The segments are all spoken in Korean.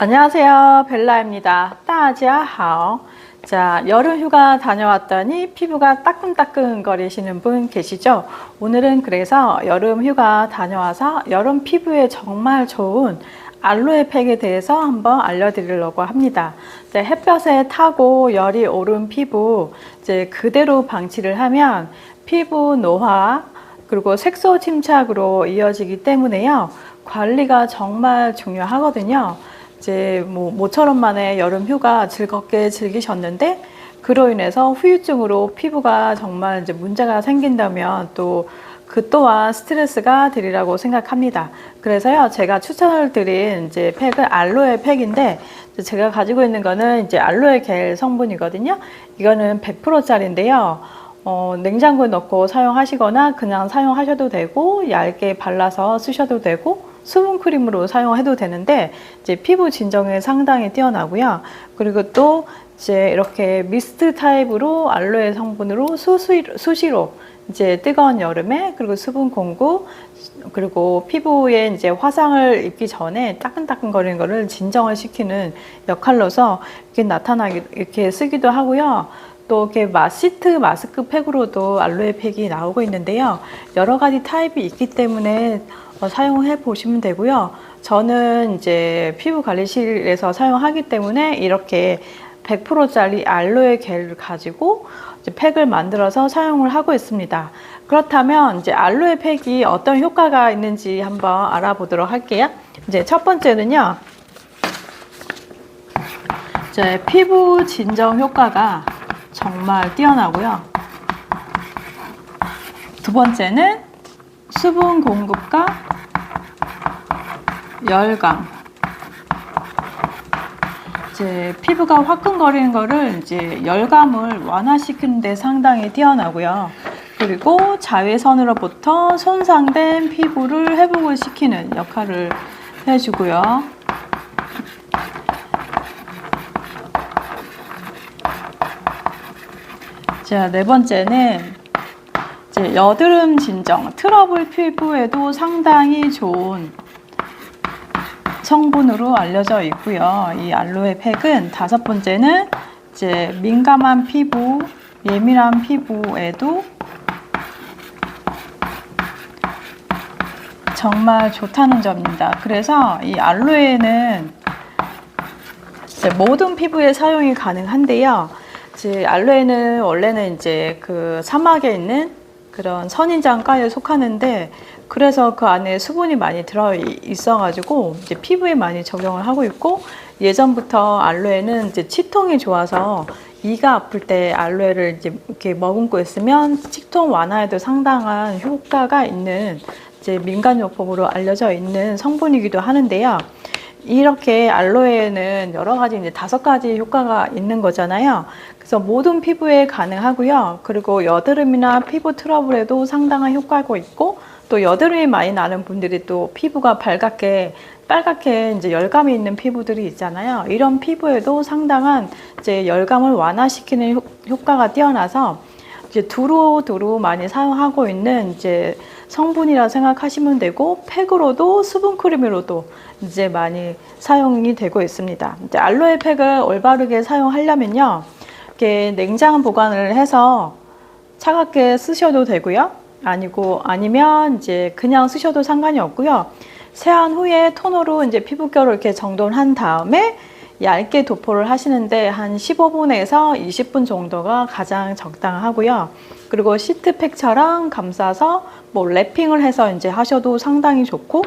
안녕하세요 벨라입니다 따지아하오 자 여름휴가 다녀왔더니 피부가 따끔따끔 거리시는 분 계시죠 오늘은 그래서 여름휴가 다녀와서 여름 피부에 정말 좋은 알로에 팩에 대해서 한번 알려드리려고 합니다. 이제 햇볕에 타고 열이 오른 피부 이제 그대로 방치를 하면 피부 노화 그리고 색소 침착으로 이어지기 때문에요. 관리가 정말 중요하거든요. 이제 뭐 모처럼 만에 여름 휴가 즐겁게 즐기셨는데 그로 인해서 후유증으로 피부가 정말 이제 문제가 생긴다면 또 그 또한 스트레스가 되리라고 생각합니다. 그래서요, 제가 추천을 드린 이제 팩은 알로에 팩인데, 제가 가지고 있는 거는 이제 알로에 겔 성분이거든요. 이거는 100%짜리인데요. 어, 냉장고에 넣고 사용하시거나 그냥 사용하셔도 되고, 얇게 발라서 쓰셔도 되고, 수분 크림으로 사용해도 되는데, 이제 피부 진정에 상당히 뛰어나고요. 그리고 또 이제 이렇게 미스트 타입으로 알로에 성분으로 수시, 수시로 이제 뜨거운 여름에 그리고 수분 공구 그리고 피부에 이제 화상을 입기 전에 따끈따끈거리는 거를 진정을 시키는 역할로서 이렇게 나타나기 이렇게 쓰기도 하고요. 또 이렇게 마시트 마스크 팩으로도 알로에 팩이 나오고 있는데요. 여러 가지 타입이 있기 때문에 어, 사용해 보시면 되고요. 저는 이제 피부 관리실에서 사용하기 때문에 이렇게 100%짜리 알로에 겔을 가지고 팩을 만들어서 사용을 하고 있습니다. 그렇다면 이제 알로에 팩이 어떤 효과가 있는지 한번 알아보도록 할게요. 이제 첫 번째는요. 이제 피부 진정 효과가 정말 뛰어나고요. 두 번째는 수분 공급과 열감. 이제 피부가 화끈거리는 거를 이제 열감을 완화시키는 데 상당히 뛰어나고요. 그리고 자외선으로부터 손상된 피부를 회복을 시키는 역할을 해주고요. 자, 네 번째는 여드름 진정, 트러블 피부에도 상당히 좋은 성분으로 알려져 있고요. 이 알로에 팩은 다섯 번째는 이제 민감한 피부, 예민한 피부에도 정말 좋다는 점입니다. 그래서 이 알로에는 모든 피부에 사용이 가능한데요. 이제 알로에는 원래는 이제 그 사막에 있는 그런 선인장과에 속하는데 그래서 그 안에 수분이 많이 들어 있어가지고 이제 피부에 많이 적용을 하고 있고 예전부터 알로에는 이제 치통이 좋아서 이가 아플 때 알로에를 이제 이렇게 머금고 있으면 치통 완화에도 상당한 효과가 있는 이제 민간요법으로 알려져 있는 성분이기도 하는데요. 이렇게 알로에는 여러 가지 이제 다섯 가지 효과가 있는 거잖아요. 그래서 모든 피부에 가능하고요. 그리고 여드름이나 피부 트러블에도 상당한 효과가 있고 또 여드름이 많이 나는 분들이 또 피부가 밝게 빨갛게 이제 열감이 있는 피부들이 있잖아요. 이런 피부에도 상당한 이제 열감을 완화시키는 효, 효과가 뛰어나서 이제 두루 두루 많이 사용하고 있는 이제 성분이라 생각하시면 되고 팩으로도 수분 크림으로도 이제 많이 사용이 되고 있습니다. 이제 알로에 팩을 올바르게 사용하려면요. 이렇게 냉장 보관을 해서 차갑게 쓰셔도 되고요. 아니고 아니면 이제 그냥 쓰셔도 상관이 없고요. 세안 후에 토너로 이제 피부결을 이렇게 정돈한 다음에 얇게 도포를 하시는데 한 15분에서 20분 정도가 가장 적당하고요. 그리고 시트팩처럼 감싸서 뭐 랩핑을 해서 이제 하셔도 상당히 좋고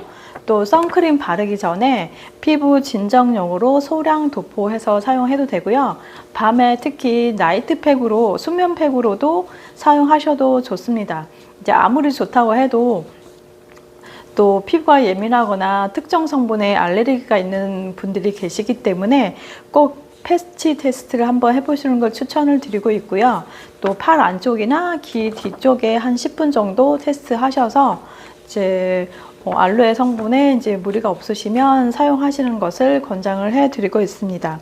또 선크림 바르기 전에 피부 진정용으로 소량 도포해서 사용해도 되고요. 밤에 특히 나이트팩으로 수면팩으로도 사용하셔도 좋습니다. 이제 아무리 좋다고 해도 또 피부가 예민하거나 특정 성분에 알레르기가 있는 분들이 계시기 때문에 꼭 패치 테스트를 한번 해보시는 걸 추천을 드리고 있고요. 또 팔 안쪽이나 귀 뒤쪽에 한 10분 정도 테스트 하셔서 이제 뭐 알로에 성분에 이제 무리가 없으시면 사용하시는 것을 권장을 해드리고 있습니다.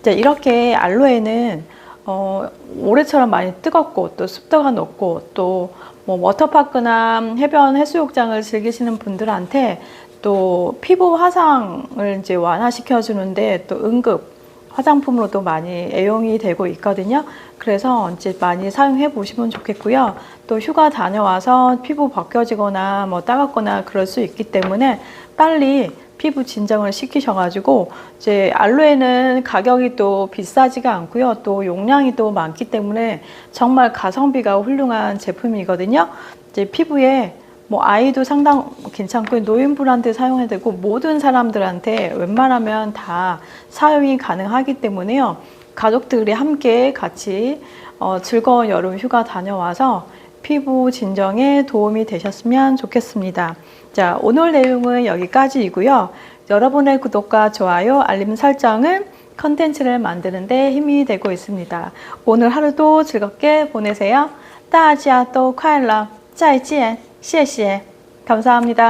이제 이렇게 알로에는 어, 올해처럼 많이 뜨겁고 또 습도가 높고 또 뭐 워터파크나 해변 해수욕장을 즐기시는 분들한테 또 피부 화상을 이제 완화시켜 주는데 또 응급 화장품으로도 많이 애용이 되고 있거든요. 그래서 이제 많이 사용해 보시면 좋겠고요. 또 휴가 다녀와서 피부 벗겨지거나 뭐 따갑거나 그럴 수 있기 때문에 빨리 피부 진정을 시키셔가지고 이제 알로에는 가격이 또 비싸지가 않고요. 또 용량이 또 많기 때문에 정말 가성비가 훌륭한 제품이거든요. 이제 피부에 뭐 아이도 상당 괜찮고 노인분한테 사용해도 되고 모든 사람들한테 웬만하면 다 사용이 가능하기 때문에요. 가족들이 함께 같이 어, 즐거운 여름 휴가 다녀와서 피부 진정에 도움이 되셨으면 좋겠습니다. 자, 오늘 내용은 여기까지이고요. 여러분의 구독과 좋아요, 알림 설정은 컨텐츠를 만드는데 힘이 되고 있습니다. 오늘 하루도 즐겁게 보내세요. 大家都快乐，再见，谢谢，감사합니다.